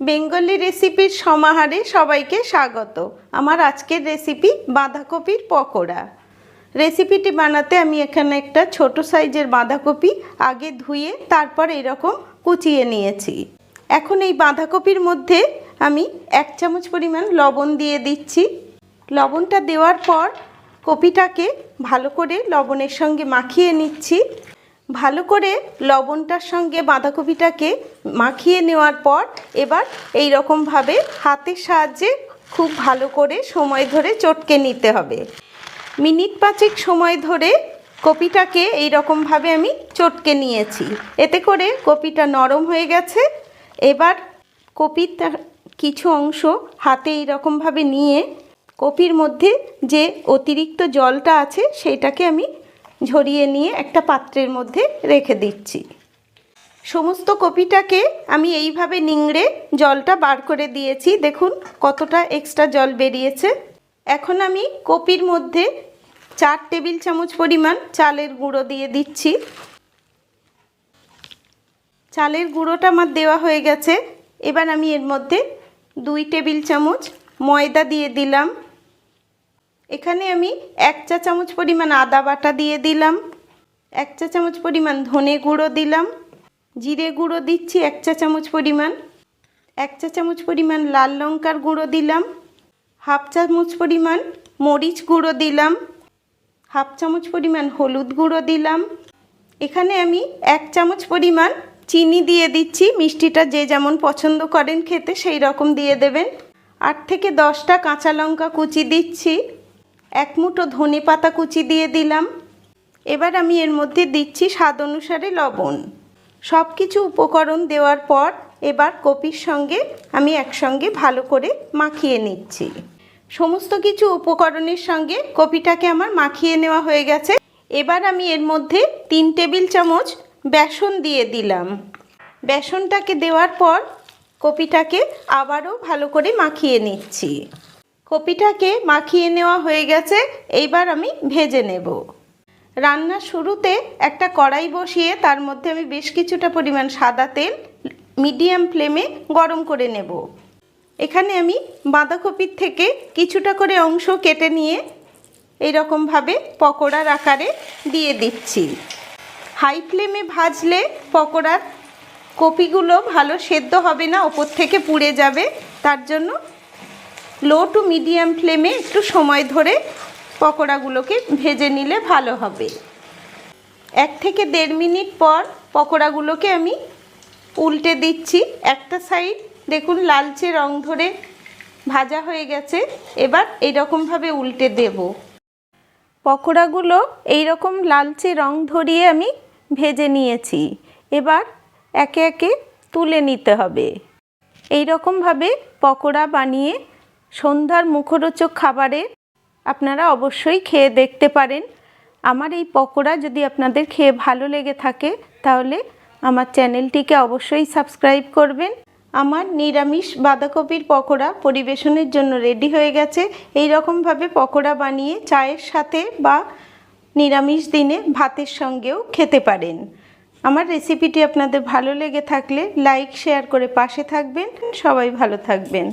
Bengali রেসিপির সমাহারে সবাইকে স্বাগত। আমার আজকের রেসিপি বাঁধাকপির পকোড়া। রেসিপিটি বানাতে আমি এখানে একটা ছোট সাইজের বাঁধাকপি আগে ধুয়ে তারপর এরকম কুচিয়ে নিয়েছি। এখন এই বাঁধাকপির মধ্যে আমি এক চামচ পরিমাণ লবণ দিয়ে দিচ্ছি। লবণটা দেওয়ার পর কপিটাকে ভালো করে লবণের সঙ্গে মাখিয়ে নিচ্ছি। ভালো করে লবণটার সঙ্গে বাঁধাকপিটাকে মাখিয়ে নেওয়ার পর এবার এই রকমভাবে হাতের সাহায্যে খুব ভালো করে সময় ধরে চটকে নিতে হবে। মিনিট পাঁচেক সময় ধরে কপিটাকে এই রকমভাবে আমি চটকে নিয়েছি। এতে করে কপিটা নরম হয়ে গেছে। এবার কপির তা- কিছু অংশ হাতে এই রকমভাবে নিয়ে কপির মধ্যে যে অতিরিক্ত জলটা আছে, সেটাকে আমি ঝরিয়ে নিয়ে একটা পাত্রের মধ্যে রেখে দিচ্ছি। সমস্ত কপিটাকে আমি এইভাবে নিংড়ে জলটা বার করে দিয়েছি। দেখুন, কতটা এক্সট্রা জল বেরিয়েছে। এখন আমি কপির মধ্যে চার টেবিল চামচ পরিমাণ চালের গুঁড়ো দিয়ে দিচ্ছি। চালের গুঁড়োটা আমার দেওয়া হয়ে গেছে। এবার আমি এর মধ্যে দুই টেবিল চামচ ময়দা দিয়ে দিলাম। এখানে আমি এক চা চামচ পরিমাণ আদা বাটা দিয়ে দিলাম, এক চা চামচ পরিমাণ ধনে গুঁড়ো দিলাম, জিরে গুঁড়ো দিচ্ছি, এক চা চামচ পরিমাণ, এক চা চামচ পরিমাণ লাল লঙ্কার গুঁড়ো দিলাম, হাফ চামচ পরিমাণ মরিচ গুঁড়ো দিলাম, হাফ চামচ পরিমাণ হলুদ গুঁড়ো দিলাম। এখানে আমি এক চামচ পরিমাণ চিনি দিয়ে দিচ্ছি, মিষ্টিটা যে যেমন পছন্দ করেন খেতে সেই রকম দিয়ে দেবেন। আট থেকে দশটা কাঁচা লঙ্কা কুচি দিচ্ছি। এক মুঠো ধনে পাতা কুচি দিয়ে দিলাম। এবার আমি এর মধ্যে দিচ্ছি স্বাদ অনুসারে লবণ। সব কিছু উপকরণ দেওয়ার পর এবার কপির সঙ্গে আমি একসঙ্গে ভালো করে মাখিয়ে নিচ্ছি। সমস্ত কিছু উপকরণের সঙ্গে কপিটাকে আমার মাখিয়ে নেওয়া হয়ে গেছে। এবার আমি এর মধ্যে তিন টেবিল চামচ বেসন দিয়ে দিলাম। বেসনটাকে দেওয়ার পর কপিটাকে আবারও ভালো করে মাখিয়ে নিচ্ছি। কপিটাকে মাখিয়ে নেওয়া হয়ে গেছে, এইবার আমি ভেজে নেব। রান্নার শুরুতে একটা কড়াই বসিয়ে তার মধ্যে আমি বেশ কিছুটা পরিমাণ সাদা তেল মিডিয়াম ফ্লেমে গরম করে নেব। এখানে আমি বাঁধাকপির থেকে কিছুটা করে অংশ কেটে নিয়ে এইরকমভাবে পকোড়ার আকারে দিয়ে দিচ্ছি। হাই ফ্লেমে ভাজলে পকোড়ার কপিগুলো ভালো সেদ্ধ হবে না, ওপর থেকে পুড়ে যাবে, তার জন্য লো টু মিডিয়াম ফ্লেমে একটু সময় ধরে পকোড়াগুলোকে ভেজে নিলে ভালো হবে। এক থেকে দেড় মিনিট পর পকোড়াগুলোকে আমি উল্টে দিচ্ছি। একটা সাইড দেখুন লালচে রং ধরে ভাজা হয়ে গেছে। এবার এইরকমভাবে উল্টে দেব। পকোড়াগুলো এইরকম লালচে রং ধরিয়ে আমি ভেজে নিয়েছি। এবার একে একে তুলে নিতে হবে। এই রকমভাবে পকোড়া বানিয়ে সন্ধ্যার মুখরোচক খাবারে আপনারা অবশ্যই খেয়ে দেখতে পারেন। আমার এই পকোড়া যদি আপনাদের খেয়ে ভালো লেগে থাকে, তাহলে আমার চ্যানেলটিকে অবশ্যই সাবস্ক্রাইব করবেন। আমার নিরামিষ বাঁধাকপির পকোড়া পরিবেশনের জন্য রেডি হয়ে গেছে। এই রকমভাবে পকোড়া বানিয়ে চায়ের সাথে বা নিরামিষ দিনে ভাতের সঙ্গেও খেতে পারেন। আমার রেসিপিটি আপনাদের ভালো লেগে থাকলে লাইক, শেয়ার করে পাশে থাকবেন। সবাই ভালো থাকবেন।